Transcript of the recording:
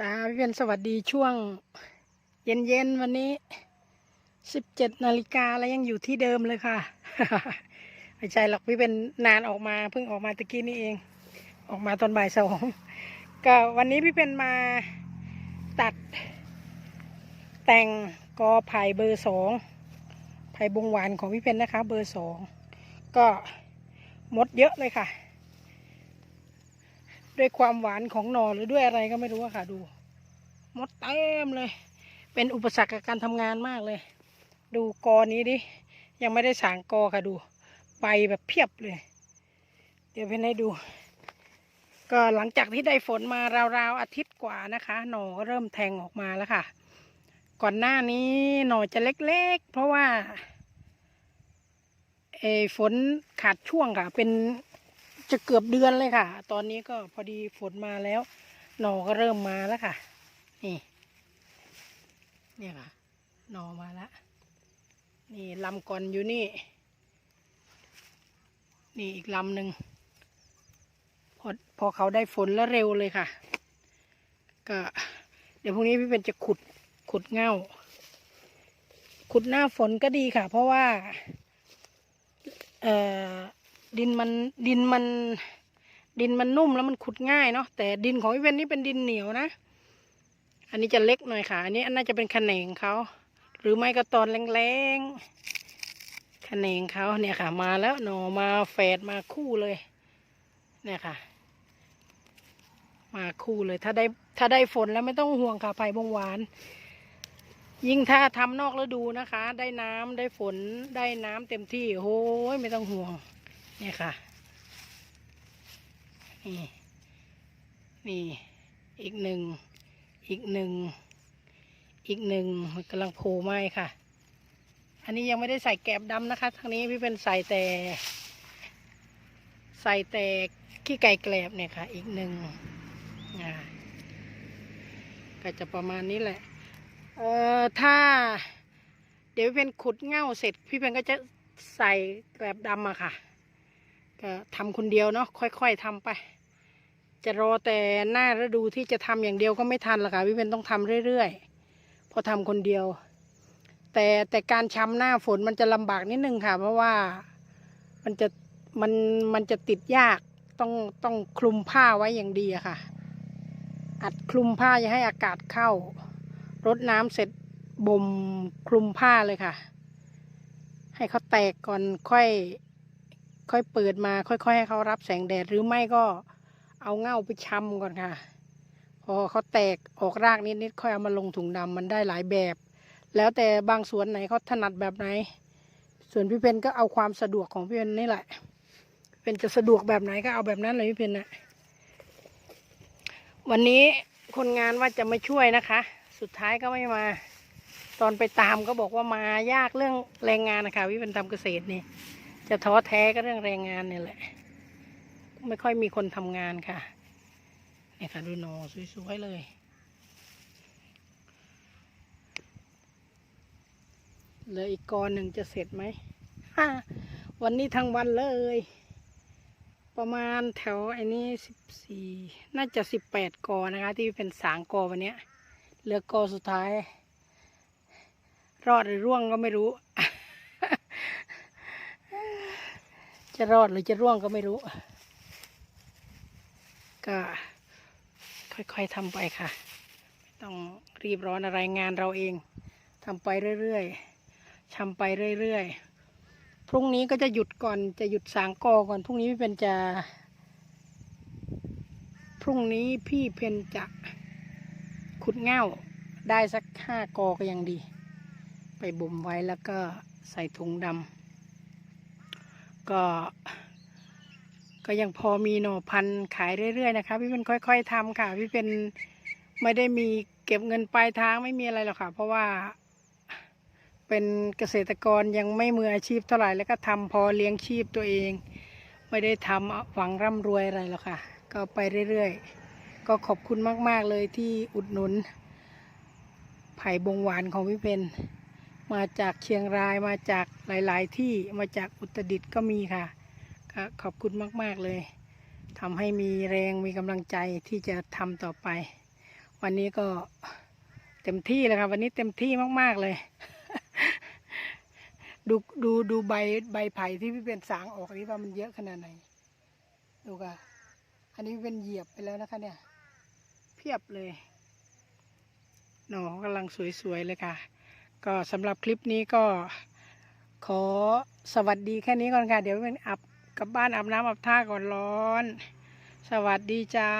จ้าพี่เป็นสวัสดีช่วง เย็นๆวันนี้สิบเจ็ดนาฬิกาแล้วยังอยู่ที่เดิมเลยค่ะไม่ใช่หรอกพี่เป็นนานออกมาเพิ่งออกมาตะกี้นี่เอง ออกมาตอนบ่ายสองก็วันนี้พี่เป็นมาตัด แต่งกอไผ่เบอร์สองไผ่บงหวานของพี่เป็นนะคะ เบอร์สองก็มดเยอะเลยค่ะด้วยความหวานของหนอหรือด้วยอะไรก็ไม่รู้ค่ะดู มดเต็มเลย เป็นอุปสรรคกับการทำงานมากเลย ดูกอนี้ดิ ยังไม่ได้สางกอค่ะดู ใบแบบเพียบเลย เดี๋ยวเพนให้ดู ก็หลังจากที่ได้ฝนมาราวๆอาทิตย์กว่านะคะ หน่อก็เริ่มแทงออกมาแล้วค่ะ ก่อนหน้านี้หน่อจะเล็กๆ เพราะว่าเออฝนขาดช่วงค่ะ เป็นจะเกือบเดือนเลยค่ะ ตอนนี้ก็พอดีฝนมาแล้ว หน่อก็เริ่มมาแล้วค่ะ นี่ เนี่ยค่ะนอมาแล้วนี่ลำก่อนอยู่นี่ นี่อีกลำหนึ่งพอพอเขาได้ฝนแล้วเร็วเลยค่ะ ก็ เดี๋ยวพรุ่งนี้พี่เป็นจะขุดขุดเง่า ขุดหน้าฝนก็ดีค่ะ เพราะว่าเอ่อดินมันดินมัน ดินมันนุ่มแล้วมันขุดง่ายเนาะแต่ดินของพี่เวนนี่เป็นดินเหนียวนะ อันนี้จะเล็กหน่อยค่ะ อันนี้น่าจะเป็นขะแขนงเขา หรือไม่ก็ตอนแรงๆขะแขนงเขาเนี่ยค่ะ มาแล้วหนอมาแฝดมาคู่เลย เนี่ยค่ะ มาคู่เลย ถ้าได้ถ้าได้ฝนแล้วไม่ต้องห่วงค่ะไผ่บงหวาน ยิ่งถ้าทำนอกฤดูนะคะ ได้น้ำได้ฝนได้น้ำเต็มที่โอ้ยไม่ต้องห่วง เนี่ยค่ะ นี่ นี่อีกหนึ่ง อีกหนึ่ง อีกหนึ่งมันกำลังโผล่ไหมค่ะ อันนี้ยังไม่ได้ใส่แกบดำนะคะทางนี้พี่เป็นใส่แต่ ใส่แต่ขี้ไก่แกลบเนี่ยค่ะ อีกหนึ่งก็จะประมาณนี้แหละ เอ่อถ้า เดี๋ยวพี่เป็นขุดเง่าเสร็จ พี่เป็นก็จะใส่แกลบดำอะค่ะ ก็ทำคนเดียวเนาะค่อยๆทำไป จะรอแต่หน้าฤดูที่จะทำอย่างเดียวก็ไม่ทันหรอกค่ะพี่เป็นต้องทำเรื่อยๆ พอทำคนเดียว แต่แต่การช้ำหน้าฝนมันจะลำบากนิดนึงค่ะ เพราะว่ามันจะมันมันจะติดยากต้องต้องคลุมผ้าไว้อย่างดีค่ะ อัดคลุมผ้าอย่าให้อากาศเข้ารดน้ำเสร็จบ่มคลุมผ้าเลยค่ะ ให้เขาแตกก่อนค่อย ค่อยเปิดมาค่อยๆให้เขารับแสงแดดหรือไม่ก็ เอาเง่าไปชำก่อนค่ะ พอเขาแตกออกรากนิดๆค่อยเอามาลงถุงดำมันได้หลายแบบ แล้วแต่บางสวนไหนเขาถนัดแบบไหน ส่วนพี่เพนก็เอาความสะดวกของพี่เพนนี่แหละพี่เพนจะสะดวกแบบไหนก็เอาแบบนั้นเลยพี่เพนนะวันนี้คนงานว่าจะมาช่วยนะคะ สุดท้ายก็ไม่มา ตอนไปตามก็บอกว่ามายากเรื่องแรงงานนะคะพี่เพนทำเกษตรนี่ จะท้อแท้ก็เรื่องแรงงานเนี่ยแหละ ไม่ค่อยมีคนทำงานค่ะเนี่ยค่ะดูหนอสวยๆเลยเหลืออีกกอนหนึ่งจะเสร็จไหมฮ่าวันนี้ทั้งวันเลย ประมาณแถวไอ้นี้สิบสี่น่าจะสิบแปดกอนะคะ ที่เป็นสางกอวันเนี้ยเหลือกอสุดท้าย รอดหรือร่วงก็ไม่รู้ จะรอดหรือจะร่วงก็ไม่รู้ ก็ค่อยๆทำไปค่ะ ไม่ต้องรีบร้อนอะไรงานเราเองทำไปเรื่อยๆทำไปเรื่อยๆ พรุ่งนี้ก็จะหยุดก่อนจะหยุดสางกอก่อน พรุ่งนี้พี่เพนจะ พรุ่งนี้พี่เพนจะขุดเง่าได้สักห้ากอก็ยังดี ไปบ่มไว้แล้วก็ใส่ถุงดำก็ ก็ยังพอมีหน่อพันธุ์ขายเรื่อยๆนะคะ พี่เป็นค่อย ๆทำค่ะ พี่เป็นไม่ได้มีเก็บเงินปลายทางไม่มีอะไรหรอกค่ะ เพราะว่าเป็นเกษตรกรยังไม่มืออาชีพเท่าไหร่แล้วก็ทำพอเลี้ยงชีพตัวเอง ไม่ได้ทำหวังร่ำรวยอะไรหรอกค่ะ ก็ไปเรื่อยๆ ก็ขอบคุณมากๆเลยที่อุดหนุน ไผ่บงหวานของพี่เพนมาจากเชียงรายมาจากหลาย ๆ ที่มาจากอุตรดิตถ์ก็มีค่ะ ก็ขอบคุณมาก ๆ เลยทำให้มีแรงมีกำลังใจที่จะทำต่อไป วันนี้ก็เต็มที่แล้วครับ วันนี้เต็มที่มาก ๆ เลย ดูดูดูใบใบไผ่ที่พี่เป็นสางออกนี่ว่ามันเยอะขนาดไหน ดูค่ะอันนี้เป็นเหยียบไปแล้วนะคะ เนี่ย เพียบเลยหน่อกำลังสวย ๆ เลยค่ะ ก็สำหรับคลิปนี้ก็ขอสวัสดีแค่นี้ก่อนค่ะ เดี๋ยวเป็นอับ กลับบ้านอาบน้ำอาบท่าก่อนร้อน สวัสดีจ้า